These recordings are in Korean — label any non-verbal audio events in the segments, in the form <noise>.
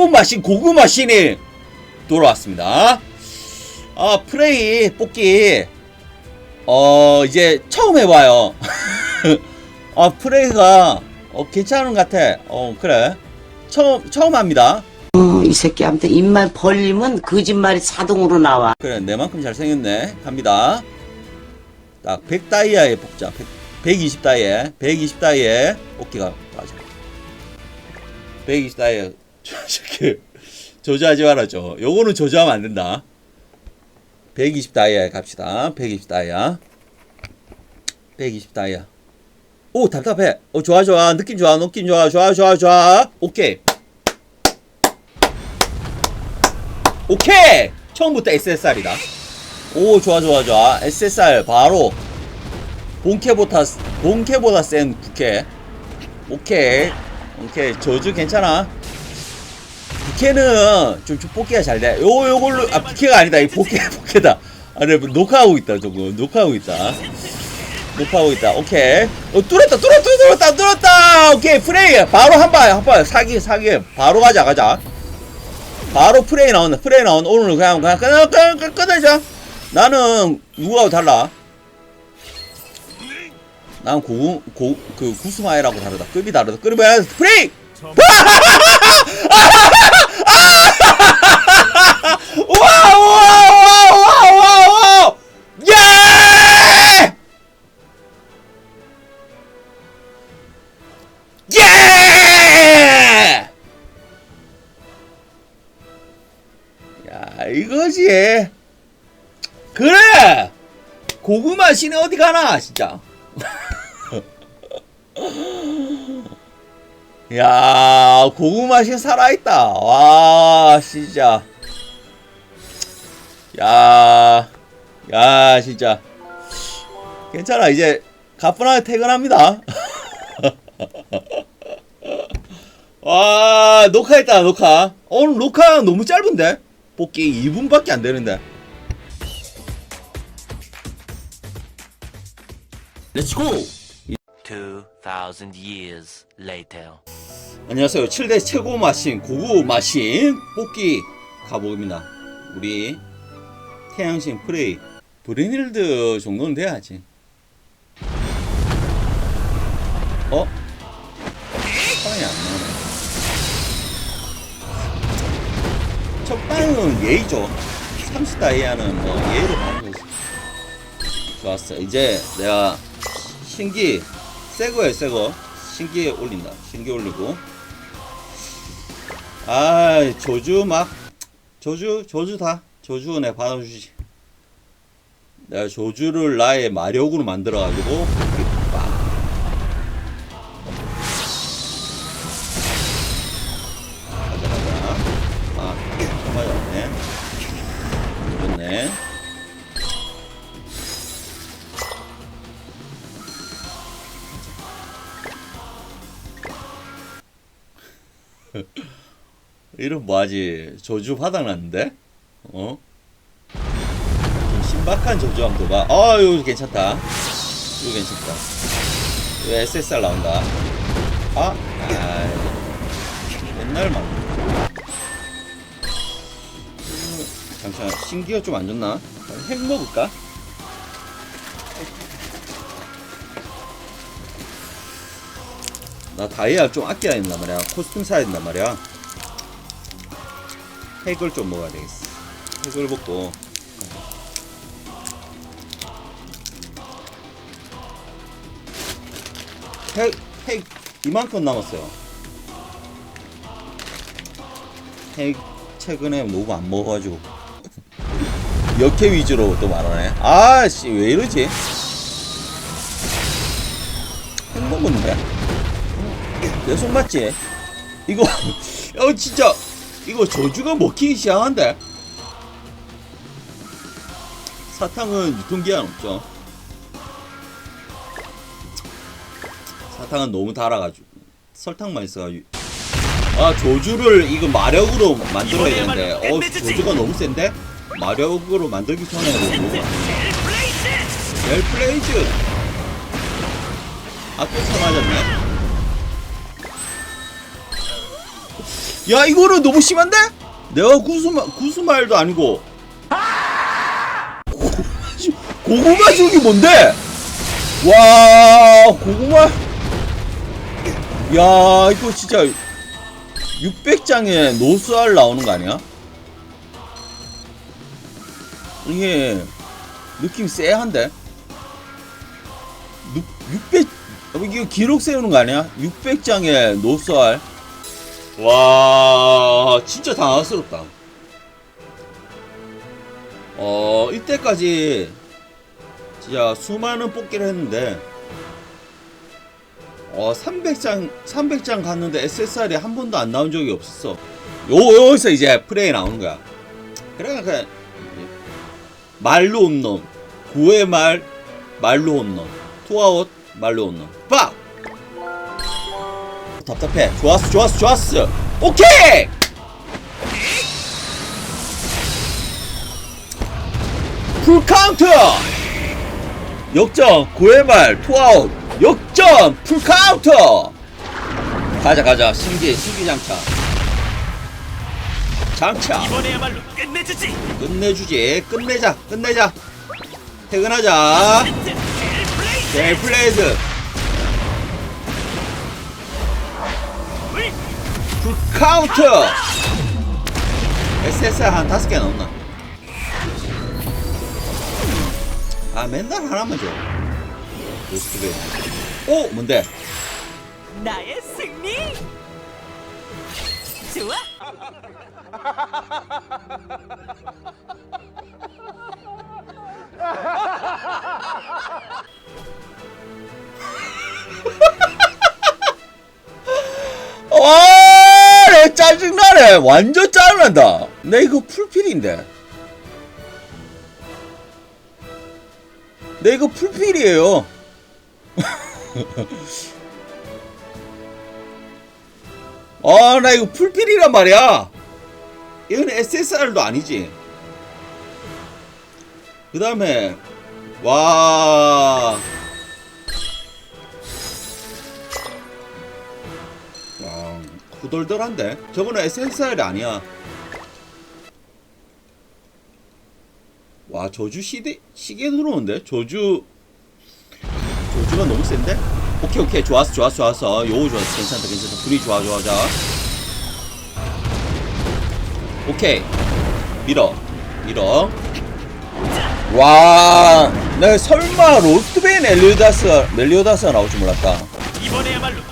최고 마신 고구 마신이 돌아왔습니다. 아 프레이 뽑기 어 이제 처음 해봐요. <laughs> 아 프레이가 어, 괜찮은 것 같아. 어 그래 처음 처음 합니다. 어, 이 새끼한테 입만 벌리면 거짓말이 자동으로 나와. 그래 내만큼 잘생겼네 갑니다 딱 100다이아에 뽑자 100, 120다이에 120다이에 뽑기가 맞아 120다이에 저렇게 저주하지 말아줘. 요거는 저주하면 안 된다. 120 다이아 갑시다. 120 다이아. 120 다이아. 오 답답해. 어 좋아 좋아. 느낌 좋아 느낌 좋아. 좋아 좋아 좋아. 오케이. 오케이! 처음부터 SSR이다. 오 좋아 좋아 좋아. SSR 바로 본캐보다 본캐보다 센 부캐 오케이. 오케이. 저주 괜찮아 부캐는 좀, 좀 뽑기가 잘 돼 요 요걸로 아 부캐가 아니다 이 복캐 복캐다 아 네 녹화하고 있다 저거 녹화하고 있다 녹화하고 있다 오케이 어 뚫었다 뚫었다 뚫었다 뚫었다 오케이 프레이 바로 한 발 한 발 사기 사기 바로 가자 가자 바로 프레이 나온다. 프레이 나온 오늘 그냥 그냥 끊어 끊어 끊어 끊어져. 나는 누구하고 달라? 난 고구 고그 구스마이라고 다르다. 급이 다르다. 급이 뭐야? 프레이. 우와 예! 예! 야 이거지 그래 고구마 씨는 어디 가나 진짜 야 고구마 씨 살아있다. 와 진짜. 야, 야 진짜. 괜찮아 이제 가뿐하게 퇴근합니다. <laughs> 와 녹화했다 녹화. 오늘 녹화 너무 짧은데? 뽑기 2분밖에 안 되는데. 렛츠고 2,000 years later. 안녕하세요. 7대 최고 마신 고구 마신 뽑기 가보입니다. 우리 태양신 프레이 브레닐드 정도는 돼야지. 어? 빵이 안 나오네. 첫 빵은 예의죠. 30다이아는 뭐 예의로 가는 거지 좋았어. 이제 내가 신기 새거에 새거 신기에 올린다. 신기 올리고. 아 저주 막 저주 저주 다. 저주 내 받아주지. 내가 저주를 나의 마력으로 만들어 가지고 <laughs> 이런 뭐하지 저주 바닥났는데 어? 좀 신박한 저주 한번 봐. 아 이거 괜찮다. 이거 괜찮다. 이거 SSR 나온다. 아, 아, 옛날만. 음, 잠시만 신기가 좀 안 좋나? 핵 먹을까? 나 다이아 좀 아껴야 된단 말이야. 코스튬 사야 된단 말이야. 핵을 좀 먹어야 되겠어. 핵을 먹고. 핵, 핵 이만큼 남았어요. 핵 최근에 너무 안 먹어가지고. <laughs> 역해 위주로 또 말하네. 아씨 왜 이러지? 핵 먹었는데. 내손 맞지? 이거 <laughs> 어 진짜. 이거 저주가 먹히기 시작한데 사탕은 유통기한 없죠. 사탕은 너무 달아가지고. 설탕만 있어가지고. 아 저주를 이거 마력으로 만들어야 되는데. 어 저주가 너무 센데? 마력으로 만들기 전에 너무 웰플레이즈. 아 또 사맞았네 야 이거는 너무 심한데? 내가 구수마 구수말도 아니고 고구마 죽이 뭔데? 와 고구마 야 이거 진짜 600장에 노스알 나오는 거 아니야? 이게 느낌 쎄한데? 600 이게 기록 세우는 거 아니야? 600장에 노스알 와 진짜 당황스럽다. 어 이때까지 진짜 수많은 뽑기를 했는데 어 300장 300장 갔는데 SSR이 한 번도 안 나온 적이 없었어. 요 여기서 이제 플레이 나오는 거야. 그러니까 말로 홈런 9회 말 말로 홈런 투아웃 말로 홈런 빡 답답해. 좋았어 좋았어 좋았어. 오케이! 풀카운트 역전 9회 말 투아웃. 역전 풀카운트 가자 가자. 신기 신기 장차. 장차. 이번에야말로 끝내주지. 끝내주지. 끝내자 끝내자. 퇴근하자. 네 플레이드 풀카운트! SSR 한 다섯 개 넣었나? 아 맨날 하나만 줘. 로스트베이 오! 뭔데? 나의 승리. 좋아. <laughs> 와, 내 짜증나네. 완전 짜증난다. 내 이거 풀필인데. 내 이거 풀필이에요. <laughs> 아, 나 이거 풀필이란 말이야. 이건 SSR도 아니지. 그 다음에, 와. 와, 후덜덜한데? 저거는 SSR이 아니야. 와, 저주 시대, 시계 들어오는데? 저주, 저주가 너무 센데? 오케이, 오케이. 좋았어, 좋았어, 좋았어. 요거 좋았어. 괜찮다, 괜찮다. 불이 좋아, 좋아, 좋아. 오케이. 밀어. 밀어. 와, 내 설마 로스트베인 엘리오다스, 멜리오다스가 나올 줄 몰랐다.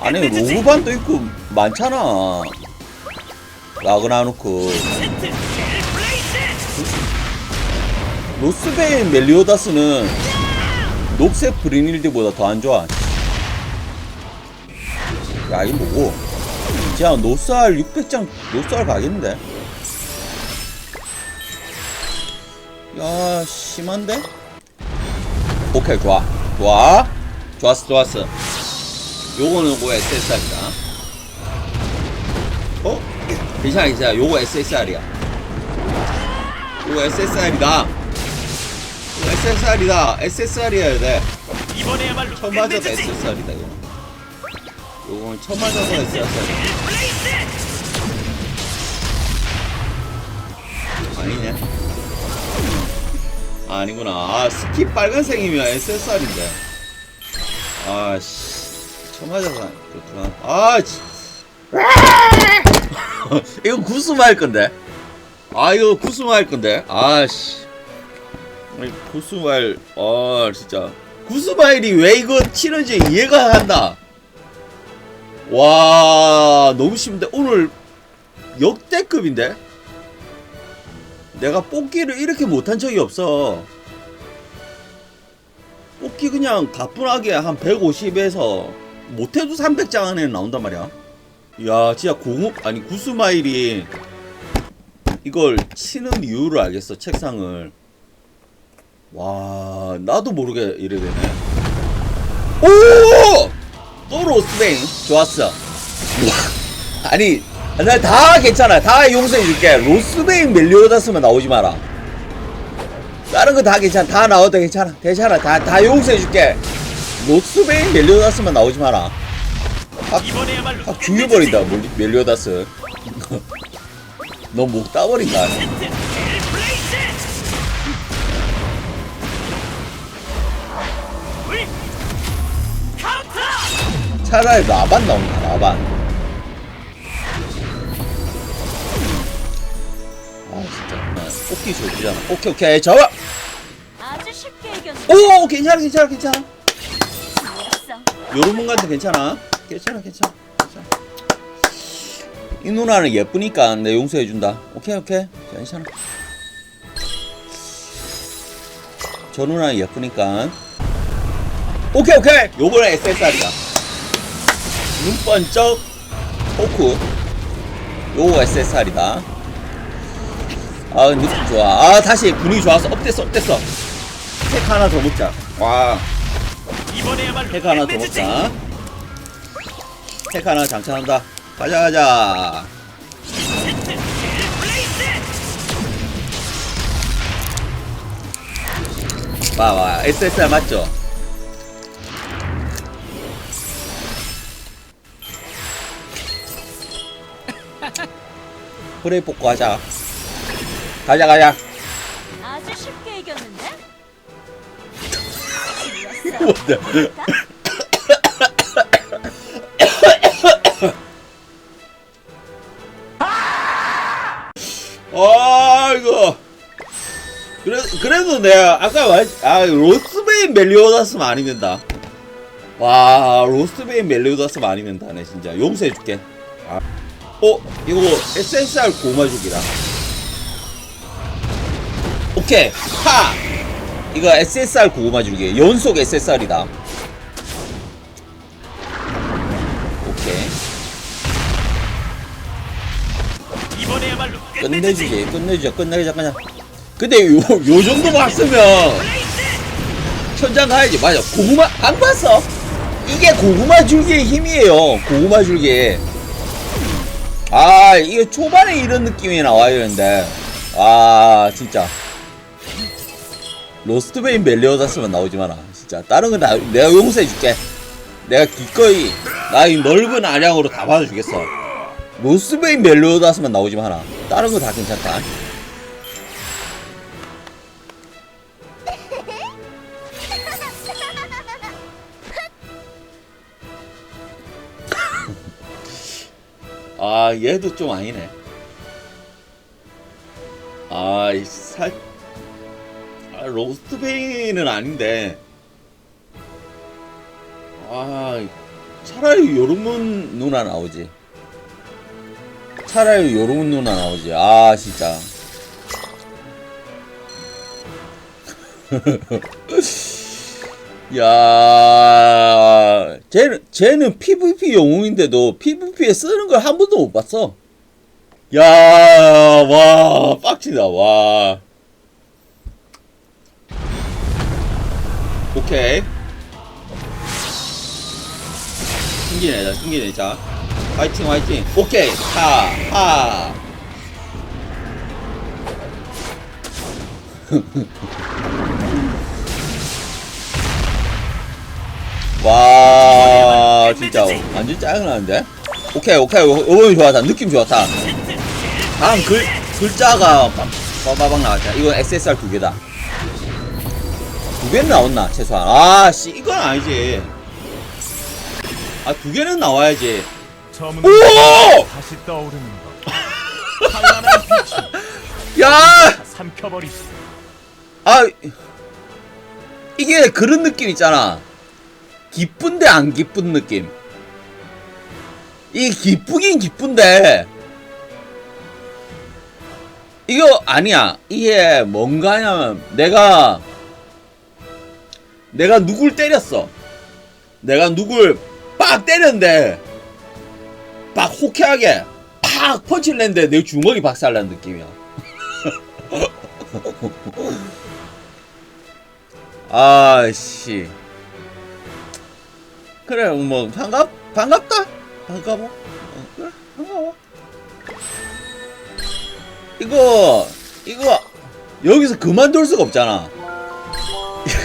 아니. 로브반도 있고 많잖아. 라그나노크. 로스베인 멜리오다스는 녹색 브리닐드보다 더 안 좋아. 야 이거 뭐고? 자 노스알 600장 노스알 가겠는데? 야 심한데? 오케이 좋아. 좋아. 좋았어 좋았어. 요거는 뭐 SSR이다 어? 괜찮아 괜찮아. 요거 SSR이야. 요거 SSR이다. 이거 SSR이다. SSR이어야 돼. 이번에야말로 처음 맞아도 끝내주지. SSR이다 이거. 요건 처음 맞아도 SSR 블레이즈. 아니네. 아니구나. 아 스킵 빨간색이면 SSR인데. 아씨. 처음 맞아서 그렇구나. 아 씨. <laughs> 이거 구스마 할 건데. 아 이거 구스마 할 건데. 아씨. 구스마일. 아 진짜. 구스마일이 왜 이거 치는지 이해가 간다. 와 너무 심한데 오늘 역대급인데? 내가 뽑기를 이렇게 못한 적이 없어. 뽑기 그냥 가뿐하게 한 150에서 못해도 300장 안에 나온단 말이야 야 진짜 공업 아니 구스마일이 이걸 치는 이유를 알겠어 책상을. 와 나도 모르게 이래 되네. 오! 또 로스뱅 좋았어. 와, 아니 나다 괜찮아. 다 용서해 줄게. 로스베인 멜리오다스만 나오지 마라. 다른 거 다 괜찮아. 다 나와도 괜찮아. 괜찮아. 다, 다 용서해 줄게. 로스베인 멜리오다스만 나오지 마라 이번에야말로 확 죽여버린다 멜리- 멜리오다스 너목 따버린다. 차라리 라반 나온다, 라반. 아, 진짜. 정말 뽑기 좋지잖아. 오케이, 오케이. 잡아! 아주 쉽게 이겼는데 오, 괜찮아, 괜찮아, 괜찮아. 요런 분한테 괜찮아. 괜찮아, 괜찮아. 괜찮아. 이 누나는 예쁘니까 내 용서해준다. 오케이, 오케이. 괜찮아. 저 누나는 예쁘니까. 오케이, 오케이. 요번에 SSR이다. 눈 번쩍. 포크. 요거 SSR이다. 아, 느낌 좋아. 아, 다시 분위기 좋았어. 업됐어, 업됐어. 팩 하나 더 먹자. 와. 이번에야말로 팩 하나 더. 먹자. 팩 하나 장착한다. 가자 가자. 와와 SSR 맞죠? <laughs> 프레이 뽑고 하자. 가자 가자. 아주 쉽게 이겼는데 <laughs> 뭐야? 그래 그래도 내가 아까 말, 아 로스베인 멜리오다스면 아니 된다. 와 로스베인 멜리오다스면 아니 된다네 진짜 용서해줄게. 아. 어 이거 SSR 고마죽이다. 오케이 하 이거 SSR 고구마 줄기 연속 SSR이다. 오케이 이번에야말로 끝내주지 끝내주자 끝내자 그냥. 근데 요, 요 정도 봤으면 천장 가야지. 맞아. 고구마 안 봤어? 이게 고구마 줄기의 힘이에요. 고구마 줄기. 아 이게 초반에 이런 느낌이 나와야 되는데. 아 진짜. 로스트베인 멜리오다스만 나오지 마라. 진짜. 다른 건다 내가 용서해줄게. 내가 기꺼이 나 이 넓은 아량으로 다 받아주겠어. 로스트베인 멜리오다스만 나오지 마라. 다른 거 다 괜찮다 아 얘도 좀 아니네. 아 살 아, 로스트베이는 아닌데. 아 차라리 요르문 누나 나오지. 차라리 요르문 누나 나오지. 아 진짜 <laughs> 야 쟤는 쟤는 PVP 영웅인데도 PVP에 쓰는 걸 한 번도 못 봤어 야 와 빡치다 와 오케이. 승기네, 자, 승기네, 자. 화이팅, 화이팅. 오케이. 하, 하. <laughs> 와, 진짜 완전 짜증나는데? 오케이, 오케이. 오늘 좋았다. 느낌 좋았다. 다음 글, 글자가 빠바박 나왔다. 이건 SSR 두 개다. 두 개는 나왔나 최소한 아씨 이건 아니지 아 두 개는 나와야지 저문 오! 다시 떠오르는 것 <laughs> 찬란한 빛이 야! 삼켜버리시 아 이게 그런 느낌 있잖아 기쁜데 안 기쁜 느낌? 이 기쁘긴 기쁜데. 이거 아니야. 이게 뭔가냐면 내가 내가 누굴 때렸어? 내가 누굴 빡 때렸는데 빡 호쾌하게 팍 펀치를 냈는데 내 주먹이 박살난 느낌이야. <laughs> 아씨 그래 뭐 반갑 반갑다. 반가워. 어, 그래 반가워. 이거 이거 여기서 그만둘 수가 없잖아.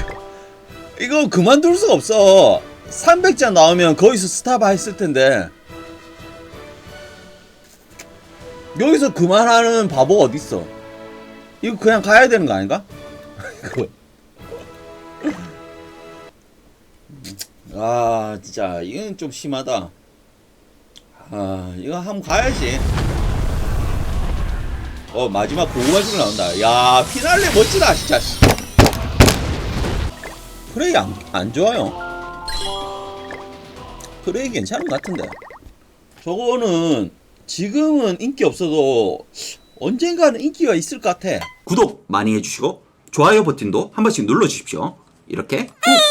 <laughs> 이거 그만둘 수가 없어. 300자 나오면 거기서 스탑 했을 텐데. 여기서 그만하는 바보가 어딨어? 이거 그냥 가야 되는 거 아닌가? <laughs> 아 진짜. 이건 좀 심하다. 아 이거 한번 가야지. 어 마지막 고구마식으로 나온다. 야 피날레 멋지다 진짜. 프레이 안, 안 좋아요. 프레이 괜찮은 것 같은데. 저거는 지금은 인기 없어도 언젠가는 인기가 있을 것 같아. 구독 많이 해주시고 좋아요 버튼도 한 번씩 눌러주십시오. 이렇게 꾹